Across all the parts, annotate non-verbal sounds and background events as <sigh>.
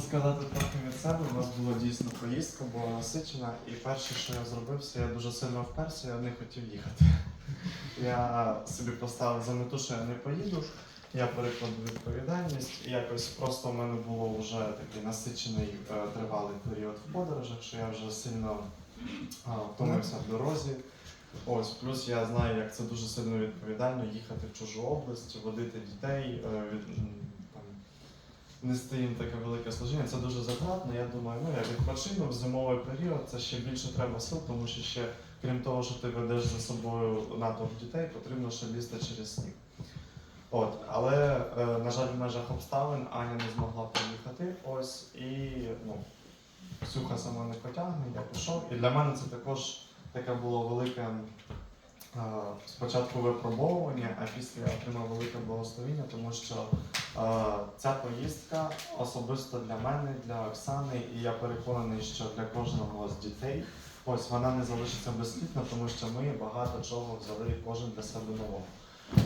сказати трохи від себе. У нас була дійсно поїздка, була насичена, і перше, що я зробив, це я дуже сильно вперся, я не хотів їхати. <laughs> Я собі поставив за мету, що я не поїду. Я перекладу відповідальність, і якось просто в мене було вже такий насичений е, тривалий період в подорожах, що я вже сильно втомився в дорозі. Ось, плюс я знаю, як це дуже сильно відповідально їхати в чужу область, водити дітей, е, від, нести їм таке велике служіння. Це дуже затратно. Я думаю, ну я відпочину в зимовий період, це ще більше треба сил, тому що ще, крім того, що ти ведеш за собою натовп дітей, потрібно ще лізти через сніг. От, але, е, на жаль, в межах обставин Аня не змогла приїхати. Ось і ну, Ксюха сама не потягне, я пішов. І для мене це також таке було велике е, спочатку випробовування, а після я отримав велике благословіння, тому що ця поїздка особисто для мене, для Оксани, і я переконаний, що для кожного з дітей. Ось вона не залишиться безслідно, тому що ми багато чого взяли кожен для себе нового.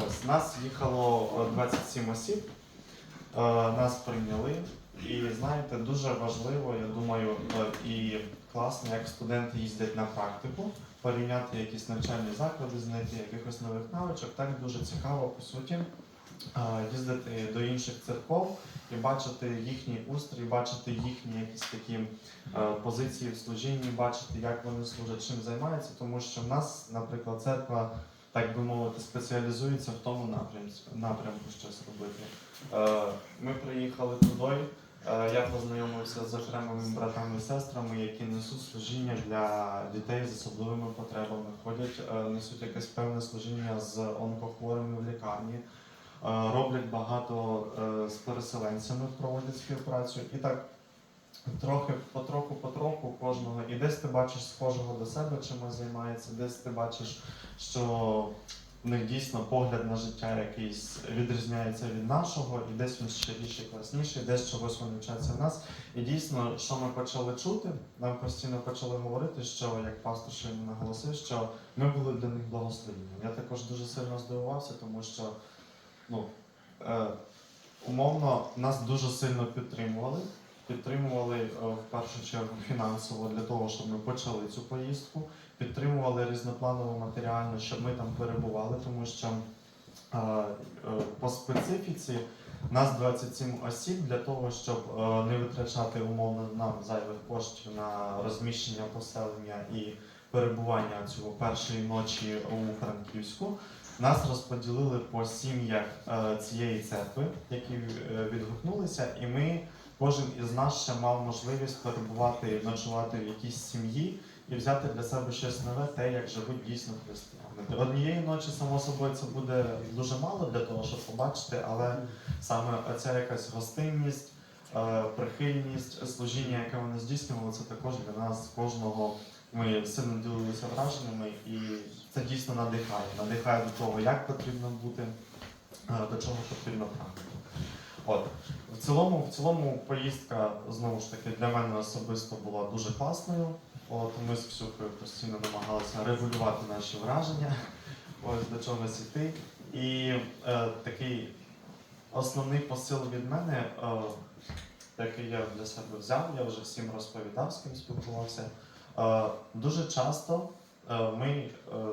Ось нас їхало е, 27 осіб, е, нас прийняли. І знаєте, дуже важливо, я думаю, е, і класно, як студенти їздять на практику, порівняти якісь навчальні заклади, знайти якихось нових навичок. Так дуже цікаво, по суті, е, їздити до інших церков і бачити їхній устрій, бачити їхні якісь такі е, позиції в служінні, бачити, як вони служать, чим займаються, тому що в нас, наприклад, церква, так би мовити, спеціалізується в тому напрямці, напрямку щось робити. Е, Ми приїхали туди. Е, Я познайомився з окремими братами і сестрами, які несуть служіння для дітей з особливими потребами, ходять, е, несуть якесь певне служіння з онкохворими в лікарні, е, роблять багато е, з переселенцями, проводять співпрацю. І так трохи потроху, потроху кожного. І десь ти бачиш схожого до себе, чимось займається, десь ти бачиш, що в них дійсно погляд на життя якийсь відрізняється від нашого, і десь він щиріший, класніший, десь чогось вони вчаться в нас. І дійсно, що ми почали чути, нам постійно почали говорити, що як пастор ще наголосив, що ми були для них благословенням. Я також дуже сильно здивувався, тому що ну, е, умовно нас дуже сильно підтримували. Підтримували е, в першу чергу фінансово для того, щоб ми почали цю поїздку підтримували різнопланово матеріально, щоб ми там перебували, тому що е, е, по специфіці нас 27 осіб для того, щоб е, не витрачати умовно нам зайвих коштів на розміщення поселення і перебування цього першої ночі у Франківську. Нас розподілили по сім'ях е, цієї церкви, які е, відгукнулися, і ми кожен із нас ще мав можливість перебувати, ночувати в якійсь сім'ї і взяти для себе щось нове, те, як живуть дійсно християни. Однієї ночі, само собою, це буде дуже мало для того, щоб побачити, але саме ця якась гостинність, прихильність, служіння, яке вони здійснювали, це також для нас кожного. Ми сильно ділилися враженнями, і це дійсно надихає. Надихає до того, як потрібно бути, е, до чого потрібно прагнути. От в цілому, в цілому, поїздка знову ж таки для мене особисто була дуже класною. От ми з Ксюхою постійно намагалися регулювати наші враження, ось до чогось іти. І е, такий основний посил від мене, е, який я для себе взяв, я вже всім розповідав, з ким спілкувався. Е, дуже часто е, ми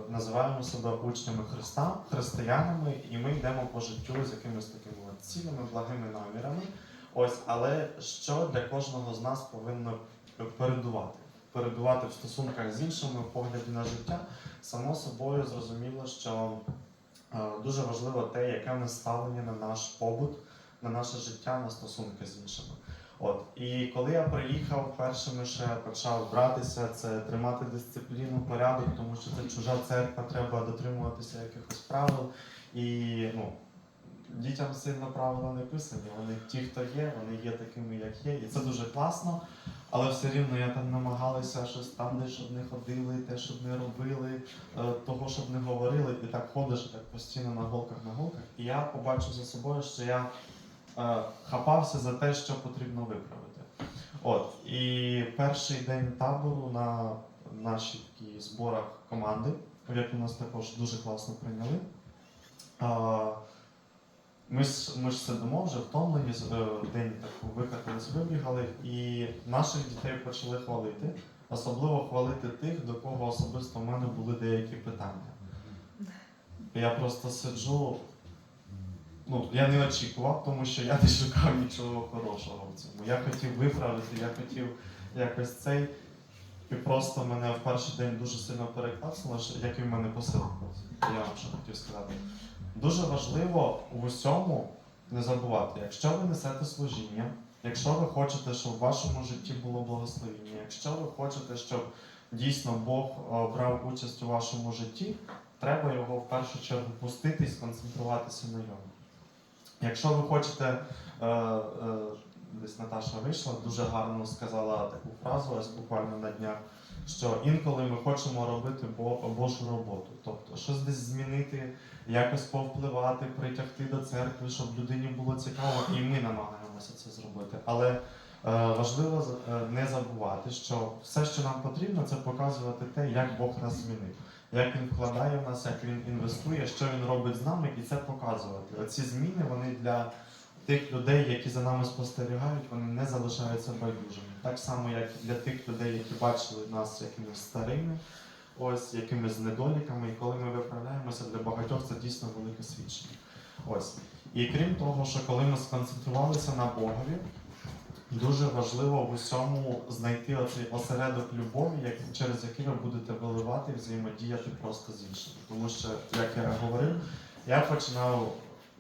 називаємо себе учнями Христа, християнами, і ми йдемо по життю з якимись такими цілями, благими намірами. Ось, але що для кожного з нас повинно передувати? перебувати в стосунках з іншими в погляді на життя, само собою зрозуміло, що дуже важливо те, яке ми ставлення на наш побут, на наше життя, на стосунки з іншими. От і коли я приїхав, першими ще почав братися, це тримати дисципліну, порядок, тому що це чужа церква, треба дотримуватися якихось правил. І ну, дітям сильно правила не писані. Вони ті, хто є, вони є такими, як є, і це дуже класно. Але все рівно я там намагалася щось там, де щоб не ходили, те, щоб не робили, е, того, щоб не говорили, і так ходиш, так постійно на голках на голках. І я побачив за собою, що я е, хапався за те, що потрібно виправити. От і перший день табору на наших зборах команди, яку нас також дуже класно прийняли. Ми ж ми ж сидимо вже втомлені, е, день так викатились, вибігали, і наших дітей почали хвалити. Особливо хвалити тих, до кого особисто в мене були деякі питання. Я просто сиджу. Ну, я не очікував, тому що я не шукав нічого хорошого в цьому. Я хотів виправити, я хотів якось цей. І просто мене в перший день дуже сильно перекласило, як він мене посилив. Я вам що хотів сказати. Дуже важливо в усьому не забувати, якщо ви несете служіння, якщо ви хочете, щоб в вашому житті було благословення, якщо ви хочете, щоб дійсно Бог е, брав участь у вашому житті, треба його в першу чергу пустити і сконцентруватися на ньому. Якщо ви хочете, е, е, десь Наташа вийшла, дуже гарно сказала таку фразу, ось буквально на днях, що інколи ми хочемо робити Бо- Божу роботу, тобто щось десь змінити, якось повпливати, притягти до церкви, щоб людині було цікаво, і ми намагаємося це зробити. Але е, важливо е, не забувати, що все, що нам потрібно, це показувати те, як Бог нас змінив, як він вкладає в нас, як він інвестує, що він робить з нами, і це показувати. Оці зміни вони для тих людей, які за нами спостерігають, вони не залишаються байдужими. Так само, як для тих людей, які бачили нас якимись старими, ось якимись недоліками, і коли ми виправляємося для багатьох, це дійсно велике свідчення. Ось. І крім того, що коли ми сконцентрувалися на Богові, дуже важливо в усьому знайти оцей осередок любові, через який ви будете виливати взаємодіяти просто з іншими. Тому що, як я говорив, я починав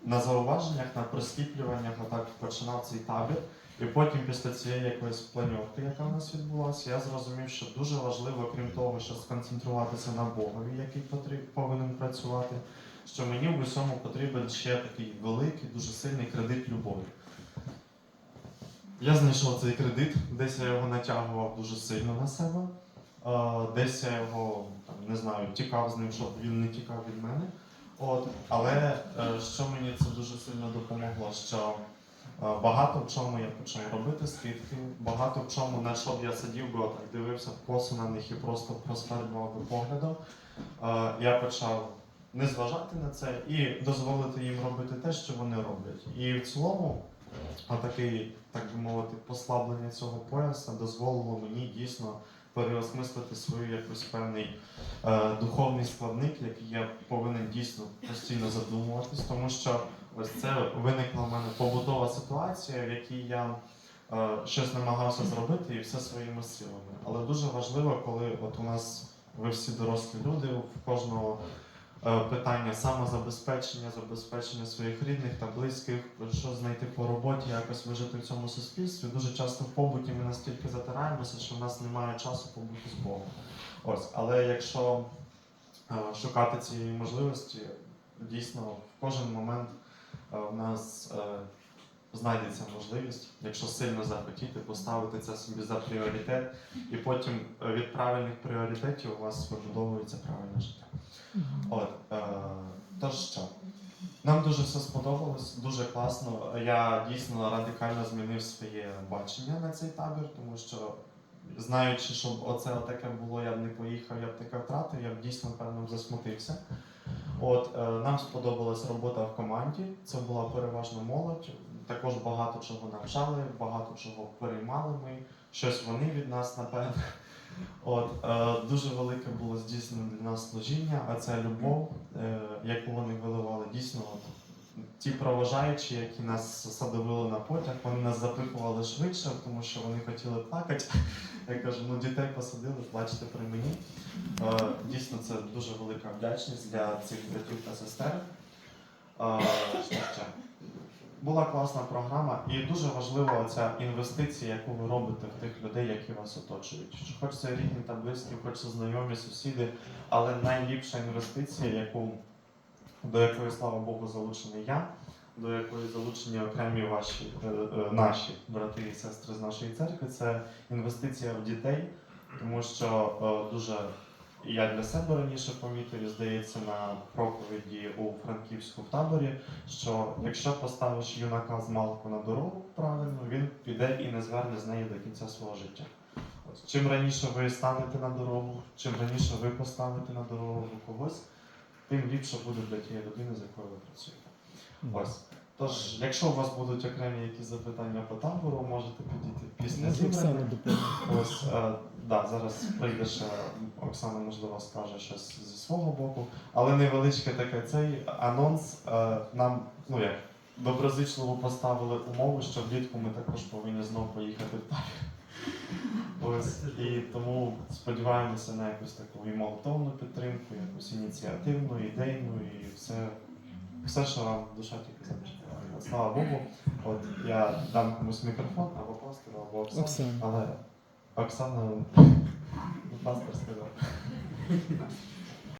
на зауваженнях, на прискіплюваннях, отак починав цей табір. І потім після цієї якоїсь планьовки, яка в нас відбулася, я зрозумів, що дуже важливо, крім того, що сконцентруватися на Богові, який повинен працювати, що мені в усьому потрібен ще такий великий, дуже сильний кредит любові. Я знайшов цей кредит, десь я його натягував дуже сильно на себе, е, десь я його там, не знаю, тікав з ним, щоб він не тікав від мене. От, але е, що мені це дуже сильно допомогло, що е, багато в чому я почав робити скидки, багато в чому, на що б я сидів би, отак дивився вкосу на них і просто просвердлював би поглядом. Е, я почав не зважати на це і дозволити їм робити те, що вони роблять. І в цілому, такий, так би мовити, послаблення цього пояса дозволило мені дійсно переосмислити свою якось певний е, духовний складник, який я повинен дійсно постійно задумуватись, тому що ось це виникла в мене побутова ситуація, в якій я е, щось намагався зробити і все своїми силами. Але дуже важливо, коли от у нас ви всі дорослі люди, в кожного питання самозабезпечення, забезпечення своїх рідних та близьких, що знайти по роботі, якось вижити в цьому суспільстві. Дуже часто в побуті ми настільки затираємося, що в нас немає часу побути з Богом. Ось, але якщо е, шукати цієї можливості, дійсно в кожен момент е, в нас е, знайдеться можливість, якщо сильно захотіти, поставити це собі за пріоритет, і потім е, від правильних пріоритетів у вас вибудовується правильне життя. От, е, тож що? Нам дуже все сподобалось, дуже класно. Я дійсно радикально змінив своє бачення на цей табір, тому що знаючи, щоб оце таке було, я б не поїхав, я б таке втратив, я б дійсно певно засмутився. От е, нам сподобалась робота в команді. Це була переважно молодь. Також багато чого навчали, багато чого переймали ми. Щось вони від нас, напевно. От е, дуже велике було здійснено для нас служіння, а це любов, е, яку вони виливали. Дійсно, от, ті проважаючі, які нас садовили на потяг, вони нас запихували швидше, тому що вони хотіли плакати. <laughs> Я кажу, ну дітей посадили, плачте при мені. Е, Дійсно, це дуже велика вдячність для цих братів та сестер. Е, Що ще? Була класна програма, і дуже важлива ця інвестиція, яку ви робите в тих людей, які вас оточують. Хоч це рідні та близькі, хоч це знайомі, сусіди, але найліпша інвестиція, яку, до якої, слава Богу, залучений я, до якої залучені окремі ваші е, е, наші брати і сестри з нашої церкви, це інвестиція в дітей, тому що е, дуже я для себе раніше помітив, здається, на проповіді у Франківську в таборі, що якщо поставиш юнака з малку на дорогу правильно, він піде і не зверне з неї до кінця свого життя. От, чим раніше ви станете на дорогу, чим раніше ви поставите на дорогу когось, тим ліпше буде для тієї людини, з якою ви працюєте. Ось. Тож, якщо у вас будуть окремі якісь запитання по табору, можете підійти після Оксана зібрання. Ось, е, да, зараз прийде ще Оксана, можливо, скаже щось зі свого боку. Але невеличкий такий цей анонс е, нам, ну як, доброзичливо поставили умову, що влітку ми також повинні знову поїхати в табір. Ось, і тому сподіваємося на якусь таку і молотовну підтримку, якусь ініціативну, ідейну і все, все що вам душа тільки забажає. Слава Богу, от я дам комусь мікрофон або пастору, або Оксану, Оксана. Але Оксана <laughs> пастор сказав.